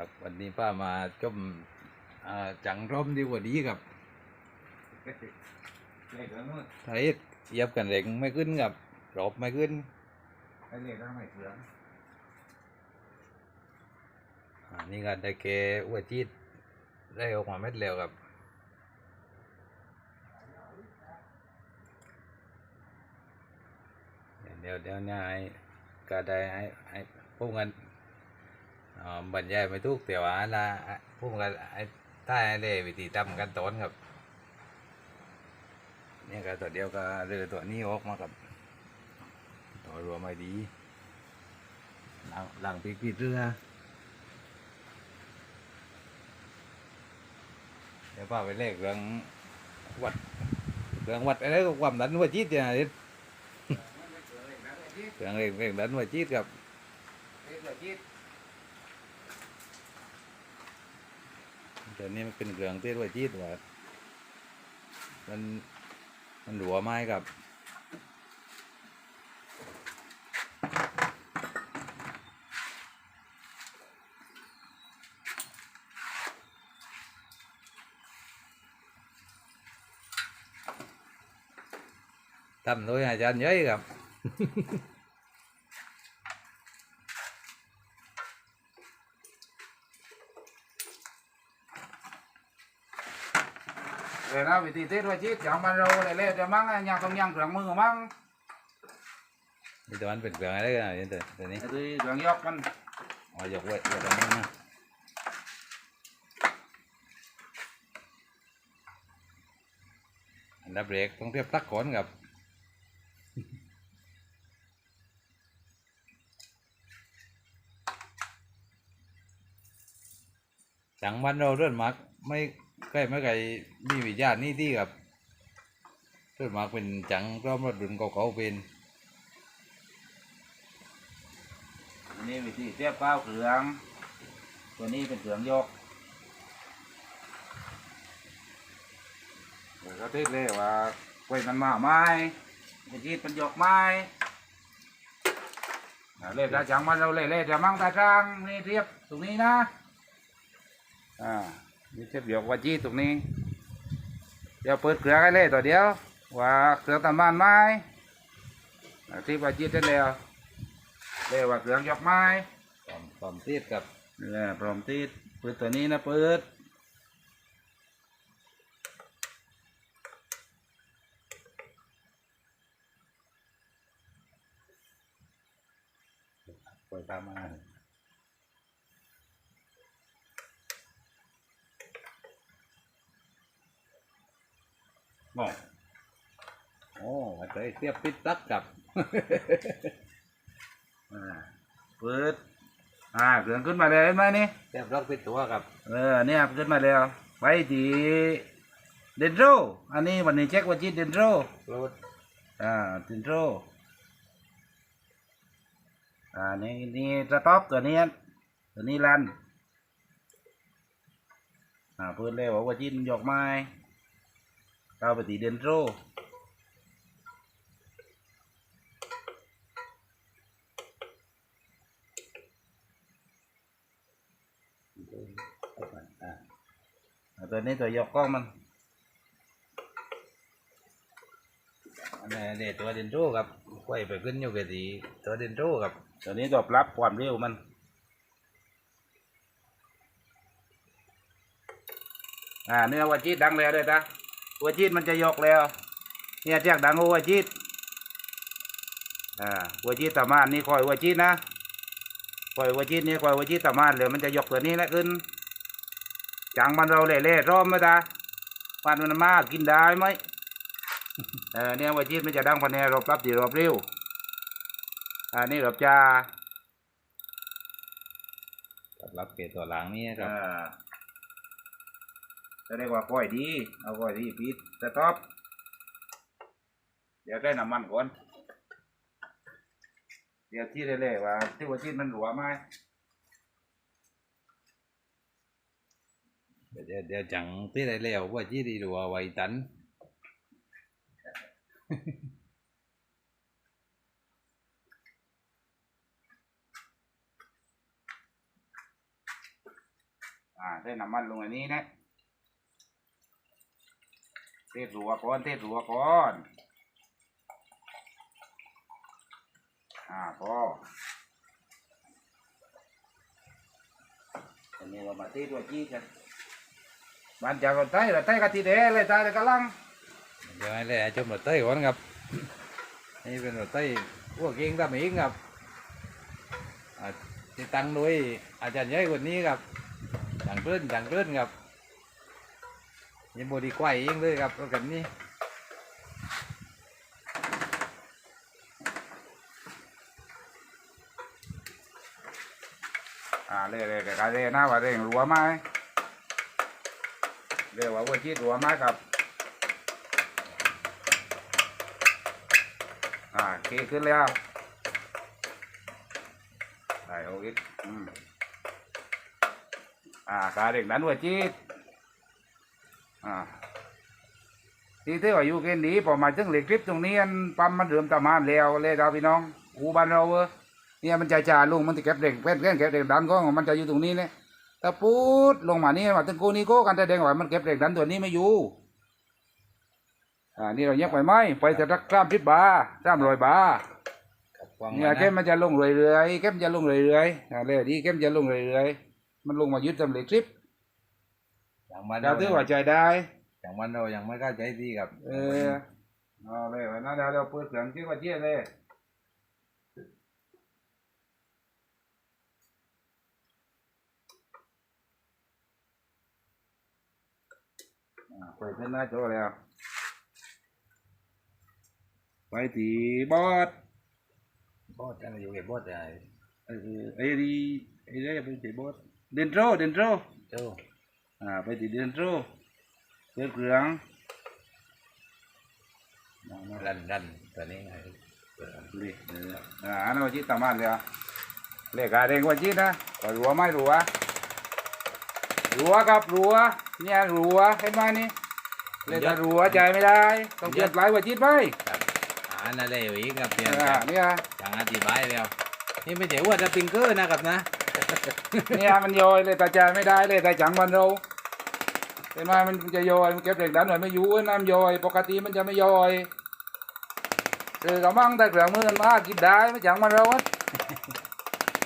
ครับวันนี้ป้ามาจมอ่าจังร่มดีกว่านี้ครับเล็กแล้วนู่นไทยเหยียบกันเร่งไม่ขึ้นครับรอบไม่ขึ้นไอ้เล็กแล้วไม่เสืองอ่านี่ก็ได้เกอวจีดได้ออกมาเม็ดเร็วครับเดี๋ยวเดี๋ยวเนี่ยไอ้ก็ได้ไอ้ไอ้พวกกันอ่า บรรยายไม่ถูกแต่ว่าละพวกกันไอ้ถ้าไอ้เลยวิธีทำกันตอนครับเนี่ยก็ตัวเดียวก็เรือตัวนี้ออกมากับตัวรัวไม่ดีหลังหลังปีกีเรือเดี๋ยวป้าไปเลขเรื่องวัดเรื่องวัดอะไรก็ความดันหัวจีดเนี่ยนะเรื่องเรื่องเรื่องดันหัวจีดกับ เล็ก แล้วจิตแต่นี่มันเป็นเรื่องที่หัวจีดว่ามันมันหลัวไม้กับทำโดยอาจารย์เย้ยครับ เล็กแล้ววิธีเต้นว่าจิตอย่างมันเราเล็กๆจะมั่งอะยังต้องยังเครื่องมือมั่งนี่ตัวมันเป็นเครื่องอะไรกันเนี่ยตัวตัวนี้ไอ้ตัวเครื่องยกมันอ๋อยกไว้ยกตรงนี้นะอันดับแรกต้องเทียบตักก่อนกับจังบ้านเราเรื่องมักไม่ ใกล้ไม่ไกลมีวิญญาณนี่ที่กับเรื่องมักเป็นจังก็รถดุนเก่าๆเป็นอันนี้วิธีเทียบเป้าเครื่อง ตัวนี้เป็นเครื่องยกเดี๋ยวก็เทศเลยว่าไว้มันมาไม้ไอ้จิตมันยกไม้เล่นกระจังมันเราเล่เล่นจะมั่งตาจังนี่เทียบตรงนี้นะ อ่า นี่เทียบยกว่าจีตรงนี้ เดี๋ยวเปิดเครื่องให้เลยตัวเดียว ว่าเครื่องตำมันไม้อ่าที่ว่าจีได้แล้วเรียกว่าเครื่องยกไม้ตอมตอมตีดกับนี่พร้อมติดเปิดตัวนี้นะเปิดปล่อยตามมา โอ้โอ้มาเตยเสียบปิดตักกับอ่าเปิด อ่าเครื่องขึ้นมาเลยเห็นไหมนี่เสียบล็อกปิดตัวกับ เออเนี่ยขึ้นมาแล้วไว้ที่เดนโรอันนี้วันนี้เช็คว่าจีเดนโรรถอ่าเดนโรอ่านี่นี่สต็อปตัวนี้ตัวนี้ลันอ่าเปิดเลยว่าว่าจีมันยกไม้ เข้าไปที่เดนโรอ่าอ่าตัวนี้ตัวยกกล้องมันอันนี้เด็ตัวเดนโตกับไว้ไปขึ้นอยู่กับสีตัวเดนโตกับตัวนี้ตัวปรับความเร็วมันอ่าเนี่ยวัจีดดังแล้วด้วยจ้ะ วัวจีดมันจะยกแล้ว เนี่ยเจียกดังวัวจีดอ่าวัวจีดตามานนี่คอยวัวจีดนะคอยวัวจีดนี่คอยวัวจีดตามานเลยมันจะยกตัวนี้แหละขึ้นจังมันเราเล่ๆร้อมไหมตาปันมันมากกินได้ไหมเออเนี่ยวัวจีดมันจะดังพันเนี่ยเราปรับดีรอบเร็วอ่านี่เราจะกับรับเกตัวหลังนี่ครับ อ่าจะได้ว่าก้อยดี เอาก้อยดีปิดสต็อปเดี๋ยวได้น้ำมันก่อน เดี๋ยวที่เร่ๆว่า ที่ว่าที่มันหลัวไหมเดี๋ยวเดี๋ยวจังที่ได้แล้วว่าจีดีรัวไว้ตันาเทน้ำมันลงอันนี้นะ เทรัวก่อนเทรัวก่อนอ่าพออันนี้เรามาเทตัวจี้กันมันจากเราใต้เราใต้กะทิเดเลยใต้เลยกะลังเดี๋ยวให้เลยชมรถเต้ก่อนครับนี่เป็นรถเต้พวกเองทำเองครับอ่าที่ตั้งโดยอาจารย์ใหญ่คนนี้ครับจังเพื่อนจังเพื่อนครับ ยังบดีกว่าเองเลยครับกันนี้อ่าเลยเลยกะเลยนะว่าเร่งรัวไหมเรียว่าวัวจีดรัวไหมครับอ่าโอเคขึ้นแล้วได้โอเคอืมอ่ากาเด็กนั้นวัวจีด อ่าที่ที่ว่าอยู่เกณฑ์ดีพอมาถึงเหล็กคลิปตรงนี้อันปั๊มมันเริ่มตามานแล้วเลยครับพี่น้องอูบ้านเราเว้ยเนี่ยมันจะจ่าลงมันจะเก็บเด็กแป้นแป้นเก็บเด็กดันก็มันจะอยู่ตรงนี้เนี่ยถ้าพูดลงมานี่มาถึงกูนี่โก้กันแต่เด้งว่ามันเก็บเด็กดันตัวนี้ไม่อยู่อ่านี่เราเงียบไปไหมไปจะรักกล้ามพิบบาสามรอยบาครับกว้างเนี่ยมาเข้มนะมันจะลงเรื่อยๆเข้มจะลงเรื่อยๆอ่าเลยดีเข้มจะลงเรื่อยๆมันลงมายึดสำเร็จคลิป อย่างมันเราถือว่าใจได้ อย่างมันเรายังไม่เข้าใจดีครับ เออเอาเลยวันนั้นเดี๋ยวเราเปิดเสียงที่ว่าเจี๊ยเลยอ่าเปิดขึ้นหน้าจอแล้วไปตีบอสบอสอะไรอยู่กับบอสอะไรเออไอ้ดีไอ้เรื่องไปตีบอสเดนโทรเดนโทรเจ้า อ่าไปตีเดนโทรเปิดเครื่องมามารันรันตัวนี้ไงดิเอออ่าอันนั้นว่าจิตตามานเลยอะเลขอะไรว่าจิตนะก็รัวไหม่รัวรัวครับรัวเนี่ยรัวเห็นไหมนี่เลขรัวใจไม่ได้ ต้องเปลี่ยนปลายว่าจิตไหมครับอ่านั่นเลยอีกครับเปลี่ยนอ่าเนี่ยอย่างอธิบายแล้วนี่ไม่ใช่ว่าจะปิงเกอร์นะครับนะ เนี่ยมันโยอยเลยแต่ใจไม่ได้เลยแต่จังมันเราเห็นไหมมันจะโยอยมันเก็บเด็กดันหน่อยไม่อยู่น้ำโยอยปกติมันจะไม่โยอยคือกำลังแต่เครื่องมือมันมากินได้ไม่จังมันเราอะ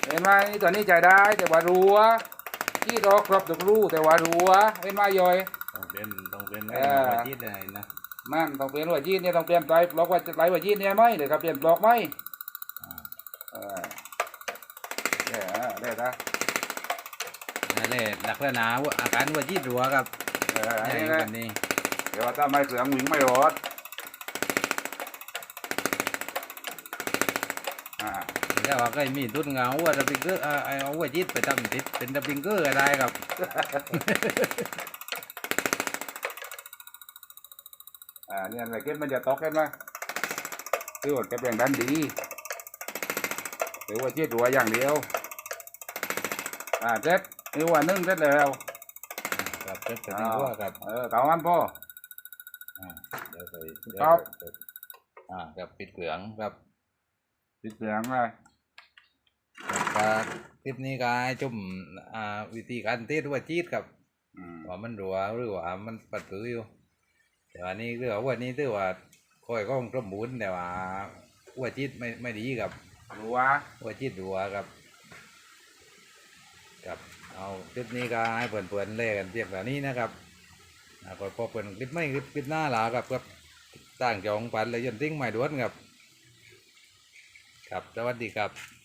เห็นไหมนี่ตัวนี้ใจได้แต่ว่ารัวที่รอครบทุกรูแต่ว่ารัวเห็นไหมโยอยต้องเป็นต้องเป็นเอไอ้อหัวจีดอะไรนะมันต้องเปลี่ยนหัวจีนเนี่ยต้องเปลี่ยนไปบล็อกว่าจะไหลหัวจีนเนี่ยไหมเดี๋ยวครับเปลี่ยนบล็อกไหม อ่า เออเดี๋ยวอะเดี๋ยวนะ นั่น เลยหลักษณะว่าอาการหัวจีดรัวครับเอออันนี้นะคนนี้เดี๋ยวถ้าไม่เสืองวิ่งไม่รอดอ่าแล้วว่าก็มีตุ้นเงาว่าจะปิงเกอร์เอาเอาหัวจีดไปทำติดเป็นตะปิงเกอร์อะไรครับอ่าเนี่ยอะไรเก็บมันจะตอกเห็นไหมคือว่าเก็บอย่างนั้นดีหรือว่าเจี๊ยดัวอย่างเดียว อ่าเซ็ ตนี่ว่านึ่งเซ็ตแล้วครับเจ็ดเป็นหัวครับเออเท่านั้นพ่ออ่าเดี๋ยวไปเดี๋ยวครับอ่ากับปิดเกลืองครับติดเสียงเลยก็คลิปนี้ก็ให้จุ่มอ่าวิธีการเทศหัวจีดครับว่ามันรัวหรือว่ามันปัดปื้ออยู่แต่ว่านี่คือว่าวันนี้ถือว่าคอยก็กระหมุนแต่ว่าหัวจิตไม่ไม่ดีกับรัวหัวจิตรัวครับกับ เอาคลิปนี้ก็ให้เพื่อนๆเล่กันเพียงแบบนี้นะครับอ่าก็พอเพื่อนคลิปไม่คลิปคลิปหน้าหลาครับครับตั้งจองปันเลยยันติ้งใหม่ด้วนครับ ครับสวัสดีครับ